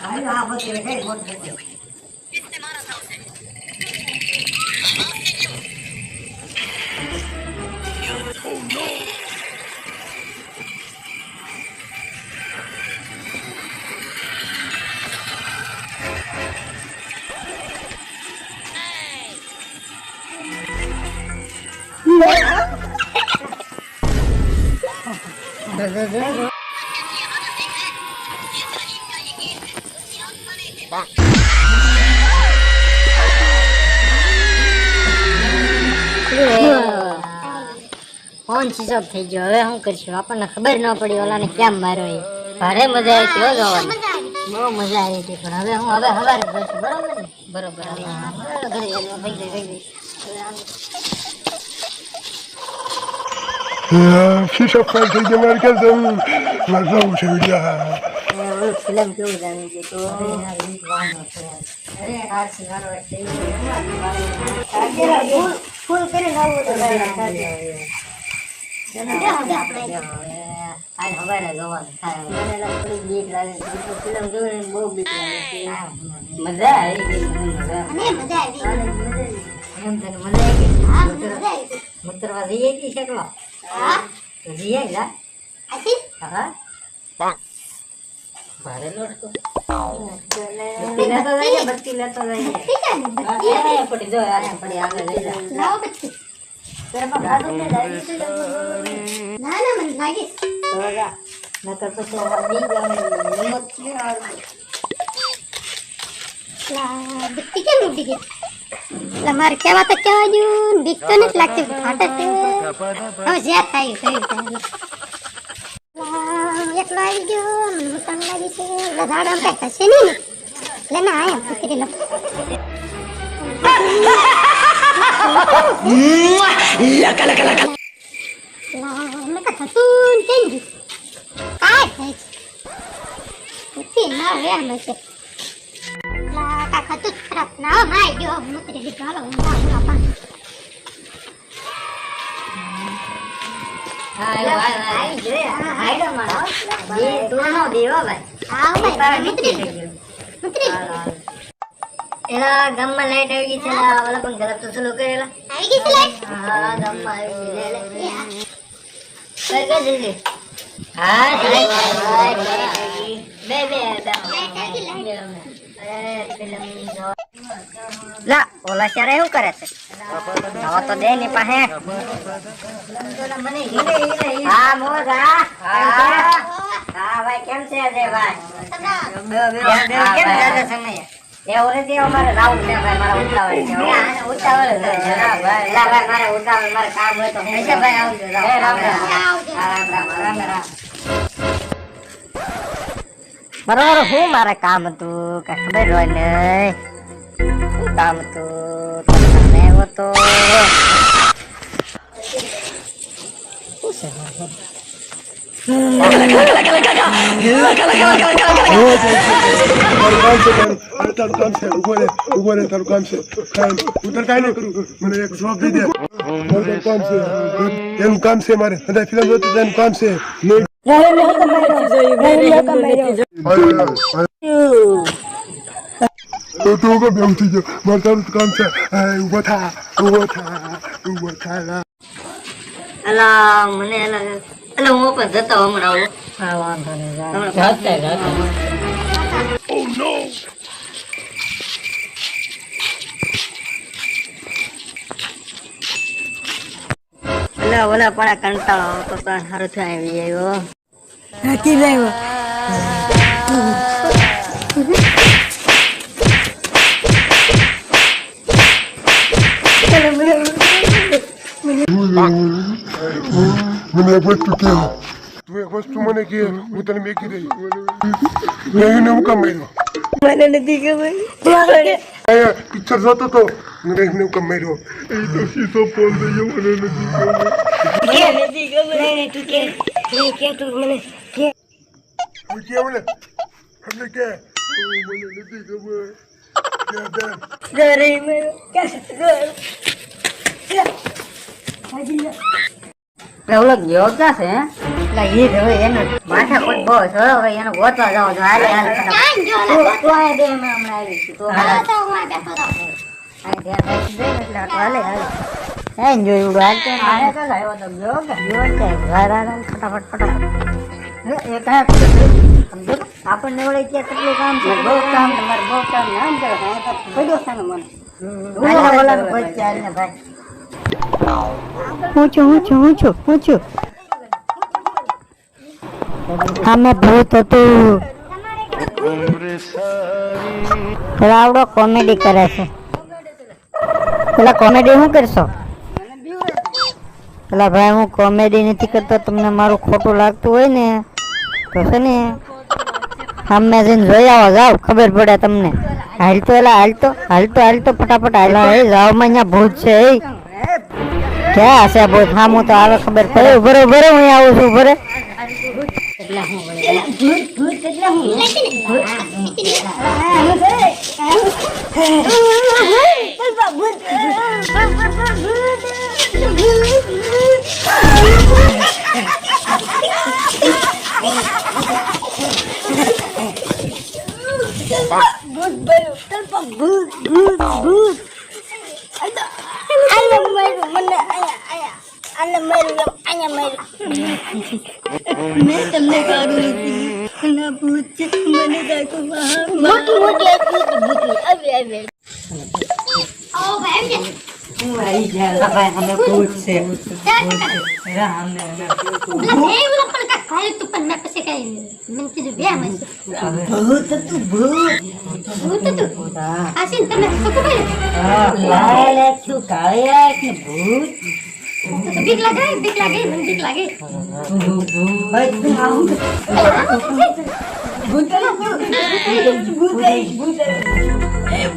હાલો, નથી. Phone switch off થઈ ગયો. હવે શું કરશું? આપણને ખબર ન પડી ઓલાને કેમ માર્યો એ. ભારે મજા આવી હતી જોવાની. બહુ મજા આવી હતી પણ હવે હું હવે હવારે કરશું બરોબર ને? બરોબર. ઘરે ભાઈ ભાઈ શીશો ફાઈ થઈ ગયો મારે ક્યાં જવું? મારે છે વિડિયા ઓલું ફિલ્મ કેવું જાણી ગયું તું અરે આ રીત વાનો છે અરે આરસી વાળો ફૂલ ફૂલ કરીને આવું. તો ભાઈ આજ હવારે જોવાનું થાય મને તો લાગે તો ફિલ્મ જોઈને બહુ બીક મજા આવી મજા જઈએ શકલો હા? જઈએ હા ભારે લોટકો બત્તી લેતો એ પડી જો આ પડી આગળ લઈ જા. લાવો બત્તી. તેમાં ખાધું ને દાદી છે. ના ના મને લાગે છે. તો જા. નકર પછી બત્તી કેમ ઉડી ગઈ? લા, મારે કહેવા તો કહેવા દ્યું. બીક તો નથી લાગતી ફાટે હવે જ્યાં થાય થયું થાય. લા, એકલો આવી ગયો મને મુસામ લાગી છે લા, ઝાડામાં કાંઈ થશે નહીં ને લે ના આયા પકડી લો લા, મેં કાં થતું થઈ ગયું કાંઈ થાય છે ઉઠી ના લા, કાંઈક હતું જ ખરાબ ના માય ગયો મૂતરી દીધો હાલો. હા નો એલા ગામમાં લાઈટ આવી ગઈ છે ઓલા પણ ગરબ તો ચાલુ કરેલા આવી ગઈ છે લાઈટ? હા ગામમાં આવી ગઈ લે, લે. કઈ કઈ જલ્દી હા લાઈટ લાઈટ. બે બે. લાઈટ આવી, જોવા. લા ઓલા ચારે શું કરે છે? હવે તો દે ની પાસે. હા મોજ હા. ભાઈ કેમ છે અજય ભાઈ? કેમ જાજે સમય? એવું નથી અમારે રાવું છે ભાઈ મારા ઉતાવળ છે. ઉતાવળ છે. ભાઈ. મારે ઉતાવળ મારે કામ હોય તો ભાઈ આવજો રામ. રામ રામ રામ રામ રામ. બરોબર હું મારે કામ હતું કઈ ખબર હોય નહીં શું કામ હતું તમે આવ્યો તો તારું કામ છે તારું અરે તારું કામ છે ઉભો રે ઉભો રે તારું કામ છે કામ હું તારે કાંઈ નહીં કરું મને એક જોબ દઈ દે મારું કામ છે એનું કામ છે મારે બધા ફિલ્મ જોતી તો એનું કામ છે નહીં તો તું કે બેવ થઈ ગયો મારે તારું કામ છે ઊભો થા ઊભો થા ઊભો થા અલા મને એલા એટલે હું પણ જતો હમણાં હા વાંધો નહીં એટલે ઓલા પણ કંટાળો આવતો તો સારું થાય આવી આવ્યો. નાખી લાવ્યો મને એક વસ્તુ કે તું એક વસ્તુ મને કે હું તને મેકી દઈ મેં એને હું કામ મને નથી ખબર. અહીંયા પિક્ચર જોતો તો મને એને હું કામ માર્યો એ તો સીધો ફોન દઈ ગયો મને નથી ખબર નથી ખબર નહીં તું કે નહીં કે તું મને કે હું કે મને એટલે કે ઓ, મને નથી ખબર કે દે ઘરે મેં ક્યાં છે ઘર હાજી ઓલો ગયો ક્યાં છે એટલે ઈ જ હવે એનો. માથાકૂટ બહુ છે હવે એને ગોતવા જાવ છો હાલે હાલે ફટાફટ. ક્યાં ગયો તું તું અહીંયા બે અમે હમણાં આવી છું. તું હાલે. તો હું બેઠો રહું. અહીં ધ્યાન રાખી દે એટલે આટલું હાલે હાલે. હે ને જોયું હાલતો ને હાલે ચાલ આવ્યો તો ગયો કે? ગયો છે હાલ હાલ હાલ ફટાફટ ફટાફટ. એ કાંઈ સમજો? આપણને વળે ત્યાં કેટલું કામ છે? બહુ કામ તમારે બહુ કામ. ને આમ કરો. પડ્યો છે ને મને. હાલે ઓલાનું કોઈ ચાલ ને ભાઈ. હું છું હું છું હું છું. હું છું સામે ભૂત હતું. રાવડો કોમેડી કરે છે. પેલા કોમેડી શું કરશો? પેલા ભાઈ, હું કોમેડી નથી કરતો, તમને મારું ખોટું લાગતું હોય ને, તો છે ને, સામે જઈને જોઈ આવો, જાઓ, ખબર પડે તમને. હાલતો એલા હાલતો હાલતો હાલતો, ફટાફટ હાલા, એ જાઓ અહીંયા ભૂત છે, એ. ક્યાં હશે ભૂત? હા, હું તો આવે ખબર પડે. ઉભરે ઉભરે હું આવું છું, ઊભો રે હું અહીંયા આવું છું ઊભો રે આવો ભાઈ એમ છે. ભાઈ અમે ભૂત છે કાંઈક ખાયું તું મને. ભૂત ભૂત ભૂત હતું. આશીન તમે શું કહ્યું? લાલ આંખ્યું, કાળી দিক লাগে দিক লাগে দিক লাগে ভূত ভূত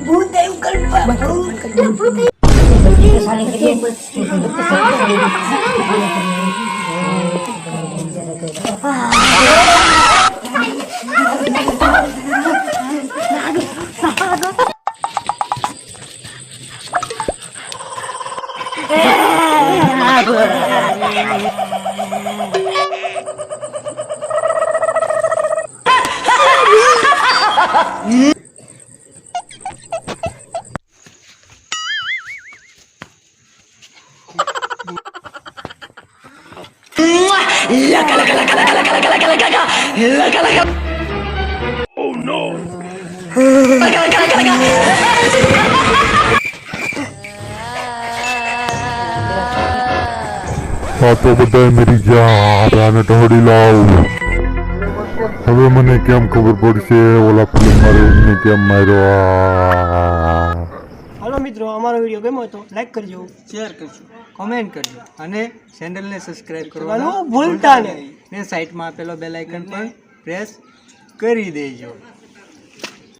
ভূত ভূত ভূত આંખ ને ભૂત તો બીક લાગે બીક લાગે મને બીક લાગે ભાઈ તું આવું આ તો બધા મરી ગયા આને ટહડી લાવ હવે મને કેમ ખબર પડશે? ઓલા ફિલ્મ મારે કેમ માર્યો? હાલો મિત્રો અમારો વીડિયો ગમ્યો હોય તો લાઈક કરજો. શેર કરજો. કોમેન્ટ કરજો. અને ચેનલને સબસ્ક્રાઇબ કરવાનું ભૂલતા નહીં. ને સાઈટમાં આપેલો બેલ આઇકન પણ પ્રેસ કરી દેજો.